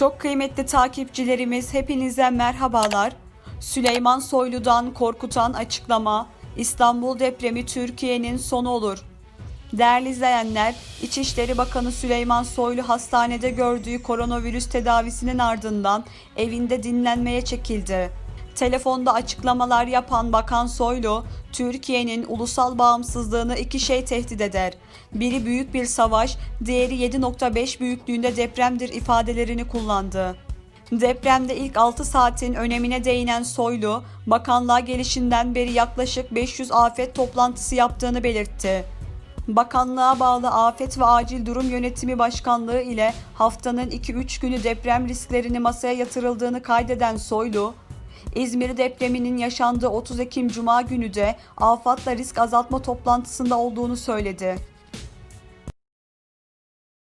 Çok kıymetli takipçilerimiz hepinize merhabalar. Süleyman Soylu'dan korkutan açıklama İstanbul depremi Türkiye'nin sonu olur. Değerli izleyenler, İçişleri Bakanı Süleyman Soylu hastanede gördüğü koronavirüs tedavisinin ardından evinde dinlenmeye çekildi. Telefonda açıklamalar yapan Bakan Soylu, Türkiye'nin ulusal bağımsızlığını iki şey tehdit eder. Biri büyük bir savaş, diğeri 7.5 büyüklüğünde depremdir ifadelerini kullandı. Depremde ilk 6 saatin önemine değinen Soylu, bakanlığa gelişinden beri yaklaşık 500 afet toplantısı yaptığını belirtti. Bakanlığa bağlı Afet ve Acil Durum Yönetimi Başkanlığı ile haftanın 2-3 günü deprem risklerini masaya yatırıldığını kaydeden Soylu, İzmir depreminin yaşandığı 30 Ekim Cuma günü de AFAD'la risk azaltma toplantısında olduğunu söyledi.